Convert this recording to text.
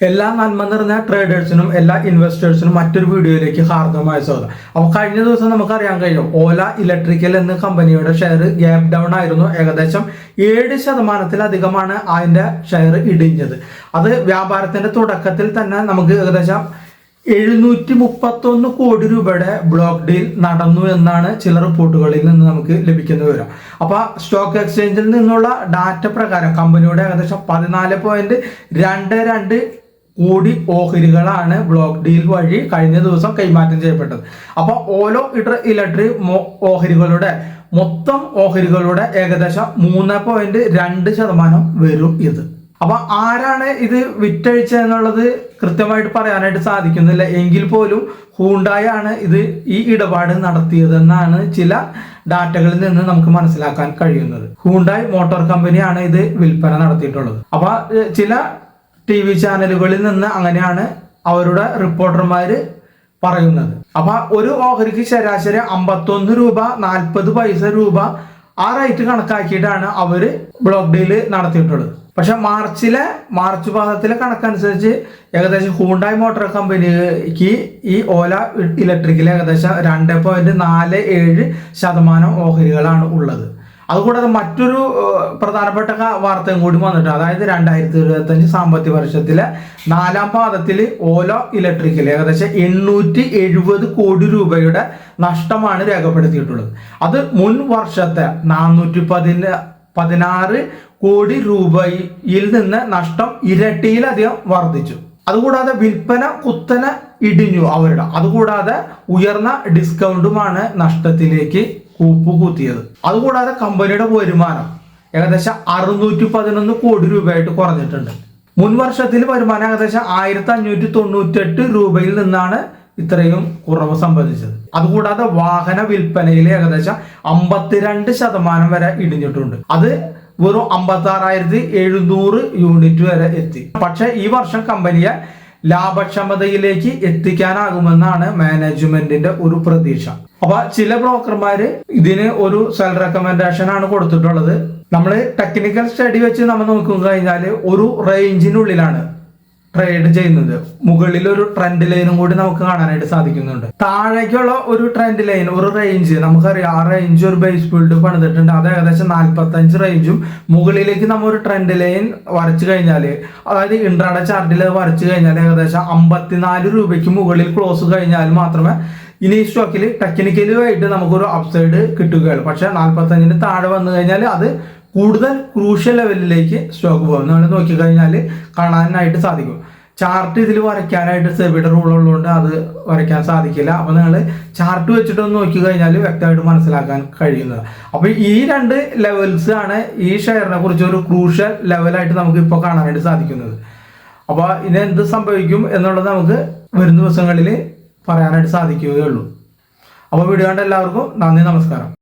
എല്ലാ നന്മ നിറഞ്ഞ ട്രേഡേഴ്സിനും എല്ലാ ഇൻവെസ്റ്റേഴ്സിനും മറ്റൊരു വീഡിയോയിലേക്ക് ഹാർദമായ സ്വാഗതം. അപ്പോൾ കഴിഞ്ഞ ദിവസം നമുക്ക് അറിയാൻ കഴിയും ഓല ഇലക്ട്രിക്കൽ എന്ന കമ്പനിയുടെ ഷെയർ ഗ്യാപ് ഡൗൺ ആയിരുന്നു. ഏകദേശം ഏഴ് ശതമാനത്തിലധികമാണ് അതിന്റെ ഷെയർ ഇടിഞ്ഞത്. അത് വ്യാപാരത്തിന്റെ തുടക്കത്തിൽ തന്നെ നമുക്ക് ഏകദേശം എഴുന്നൂറ്റി മുപ്പത്തൊന്ന് കോടി രൂപയുടെ ബ്ലോക്ക് ഡീൽ നടന്നു എന്നാണ് ചില റിപ്പോർട്ടുകളിൽ നിന്ന് നമുക്ക് ലഭിക്കുന്ന വിവരം. അപ്പോൾ സ്റ്റോക്ക് എക്സ്ചേഞ്ചിൽ നിന്നുള്ള ഡാറ്റ പ്രകാരം കമ്പനിയുടെ ഏകദേശം പതിനാല് പോയിന്റ് രണ്ട് രണ്ട് കോടി ഓഹരികളാണ് ബ്ലോക്ക് ഡീൽ വഴി കഴിഞ്ഞ ദിവസം കൈമാറ്റം ചെയ്യപ്പെട്ടത്. അപ്പൊ ഓരോ ഇടർ ഇലക്ട്രിക് ഓഹരികളുടെ മൊത്തം ഓഹരികളുടെ ഏകദേശം മൂന്ന് പോയിന്റ് രണ്ട് ശതമാനം വരും ഇത്. അപ്പൊ ആരാണ് ഇത് വിറ്റഴിച്ചെന്നുള്ളത് കൃത്യമായിട്ട് പറയാനായിട്ട് സാധിക്കുന്നില്ല. എങ്കിൽ പോലും ഹൂണ്ടായാണ് ഇത് ഈ ഇടപാട് നടത്തിയതെന്നാണ് ചില ഡാറ്റകളിൽ നിന്ന് നമുക്ക് മനസ്സിലാക്കാൻ കഴിയുന്നത്. ഹൂണ്ടായ് മോട്ടോർ കമ്പനിയാണ് ഇത് വിൽപ്പന നടത്തിയിട്ടുള്ളത്. അപ്പൊ ചില ടി വി ചാനലുകളിൽ നിന്ന് അങ്ങനെയാണ് അവരുടെ റിപ്പോർട്ടർമാർ പറയുന്നത്. അപ്പൊ ഒരു ഓഹരിക്ക് ശരാശരി അമ്പത്തൊന്ന് രൂപ നാൽപ്പത് പൈസ രൂപ ആ റേറ്റ് കണക്കാക്കിയിട്ടാണ് അവർ ബ്ലോക്ക് ഡീൽ നടത്തിയിട്ടുള്ളത്. പക്ഷെ മാർച്ചിലെ മാർച്ച് പാദത്തിലെ കണക്കനുസരിച്ച് ഏകദേശം ഹൂണ്ടായി മോട്ടോർ കമ്പനിക്ക് ഈ ഓല ഇലക്ട്രിക്കിൽ ഏകദേശം രണ്ട് പോയിന്റ് നാല് ഏഴ് ശതമാനം ഓഹരികളാണ് ഉള്ളത്. അതുകൂടാതെ മറ്റൊരു പ്രധാനപ്പെട്ട വാർത്തയും കൂടി വന്നിട്ട് അതായത് രണ്ടായിരത്തി ഇരുപത്തി അഞ്ച് സാമ്പത്തിക വർഷത്തിലെ നാലാം പാദത്തിൽ ഓലോ ഇലക്ട്രിക്കൽ ഏകദേശം എണ്ണൂറ്റി എഴുപത് കോടി രൂപയുടെ നഷ്ടമാണ് രേഖപ്പെടുത്തിയിട്ടുള്ളത്. അത് മുൻ വർഷത്തെ നാനൂറ്റി പതിന പതിനാറ് കോടി രൂപയിൽ നിന്ന് നഷ്ടം ഇരട്ടിയിലധികം വർദ്ധിച്ചു. അതുകൂടാതെ വിൽപ്പന കുത്തനെ ഇടിഞ്ഞു അവരുടെ. അതുകൂടാതെ ഉയർന്ന ഡിസ്കൗണ്ടുമാണ് നഷ്ടത്തിലേക്ക് കൂപ്പുകുത്തിയത്. അതുകൂടാതെ കമ്പനിയുടെ വരുമാനം ഏകദേശം അറുന്നൂറ്റി പതിനൊന്ന് കോടി രൂപയായിട്ട് കുറഞ്ഞിട്ടുണ്ട്. മുൻ വർഷത്തിൽ വരുമാനം ഏകദേശം ആയിരത്തി അഞ്ഞൂറ്റി തൊണ്ണൂറ്റെട്ട് രൂപയിൽ നിന്നാണ് ഇത്രയും കുറവ് സംഭവിച്ചത്. അതുകൂടാതെ വാഹന വിൽപ്പനയിൽ ഏകദേശം അമ്പത്തിരണ്ട് ശതമാനം വരെ ഇടിഞ്ഞിട്ടുണ്ട്. അത് വെറും അമ്പത്തി ആറായിരത്തി എഴുന്നൂറ് യൂണിറ്റ് വരെ എത്തി. പക്ഷെ ഈ വർഷം കമ്പനിയെ ലാഭക്ഷമതയിലേക്ക് എത്തിക്കാനാകുമെന്നാണ് മാനേജ്മെന്റിന്റെ ഒരു പ്രതീക്ഷ. അപ്പൊ ചില ബ്രോക്കർമാര് ഇതിന് ഒരു സെൽ റെക്കമെൻഡേഷൻ ആണ് കൊടുത്തിട്ടുള്ളത്. നമ്മൾ ടെക്നിക്കൽ സ്റ്റഡി വെച്ച് നമ്മൾ നോക്കുക കഴിഞ്ഞാൽ ഒരു റേഞ്ചിനുള്ളിലാണ്. ട്രേഡ് ചെയ്യുന്നത്. മുകളിൽ ഒരു ട്രെൻഡ് ലൈനും കൂടി നമുക്ക് കാണാനായിട്ട് സാധിക്കുന്നുണ്ട്. താഴേക്കുള്ള ഒരു ട്രെൻഡ് ലൈൻ ഒരു റേഞ്ച് നമുക്കറിയാം. ആ റേഞ്ച് ഒരു ബേസ് ബിൽഡ് പണിതിട്ടുണ്ട്. അത് ഏകദേശം നാൽപ്പത്തഞ്ച് റേഞ്ചും മുകളിലേക്ക് നമ്മൾ ഒരു ട്രെൻഡ് ലൈൻ വരച്ചു കഴിഞ്ഞാൽ അതായത് ഇൻട്രാഡ ചാർട്ടിൽ വരച്ചു കഴിഞ്ഞാൽ ഏകദേശം അമ്പത്തിനാല് രൂപയ്ക്ക് മുകളിൽ ക്ലോസ് കഴിഞ്ഞാൽ മാത്രമേ ഇനി ഈ സ്റ്റോക്കിൽ ടെക്നിക്കലുമായിട്ട് നമുക്കൊരു അപ്സൈഡ് കിട്ടുകയുള്ളൂ. പക്ഷെ നാൽപ്പത്തഞ്ചിന് താഴെ വന്നു കഴിഞ്ഞാൽ അത് കൂടുതൽ ക്രൂഷ്യൽ ലെവലിലേക്ക് സ്റ്റോക്ക് പോകും. നമ്മൾ നോക്കിക്കഴിഞ്ഞാൽ കാണാനായിട്ട് സാധിക്കും. ചാർട്ട് ഇതിൽ വരയ്ക്കാനായിട്ട് സെബിയുടെ റൂൾ ഉള്ളതുകൊണ്ട് അത് വരയ്ക്കാൻ സാധിക്കില്ല. അപ്പോൾ നിങ്ങൾ ചാർട്ട് വെച്ചിട്ടൊന്ന് നോക്കി കഴിഞ്ഞാൽ വ്യക്തമായിട്ട് മനസ്സിലാക്കാൻ കഴിയുന്നത്. അപ്പോൾ ഈ രണ്ട് ലെവൽസ് ആണ് ഈ ഷെയറിനെ കുറിച്ച് ഒരു ക്രൂഷ്യൽ ലെവലായിട്ട് നമുക്ക് ഇപ്പോൾ കാണാനായിട്ട് സാധിക്കുന്നത്. അപ്പോൾ ഇനി എന്ത് സംഭവിക്കും എന്നുള്ളത് നമുക്ക് വരും ദിവസങ്ങളിൽ പറയാനായിട്ട് സാധിക്കുകയുള്ളൂ. അപ്പോൾ വീഡിയോ കണ്ട എല്ലാവർക്കും നന്ദി നമസ്കാരം.